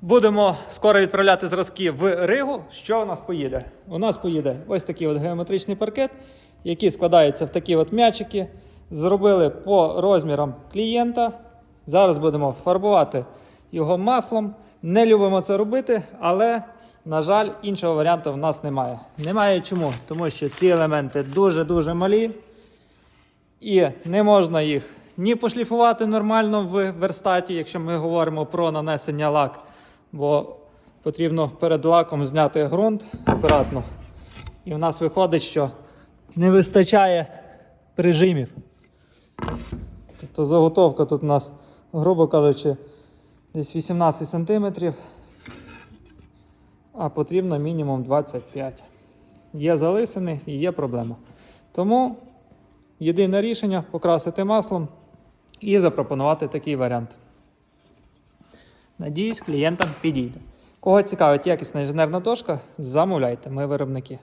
Будемо скоро відправляти зразки в Ригу. Що у нас поїде? У нас поїде ось такий от геометричний паркет, який складається в такі от м'ячики. Зробили по розмірам клієнта. Зараз будемо фарбувати його маслом. Не любимо це робити, але, на жаль, іншого варіанту в нас немає. Немає чому? Тому що ці елементи дуже-дуже малі. І не можна їх ні пошліфувати нормально в верстаті, якщо ми говоримо про нанесення лак, бо потрібно перед лаком зняти ґрунт акуратно. І в нас виходить, що не вистачає прижимів. Тобто заготовка тут у нас, грубо кажучи, десь 18 см, а потрібно мінімум 25 Є залисини і є проблема. Тому Єдине рішення покрасити маслом і запропонувати такий варіант. Надіюсь, клієнтам підійде. Кого цікавить якісна інженерна дошка, замовляйте, ми виробники.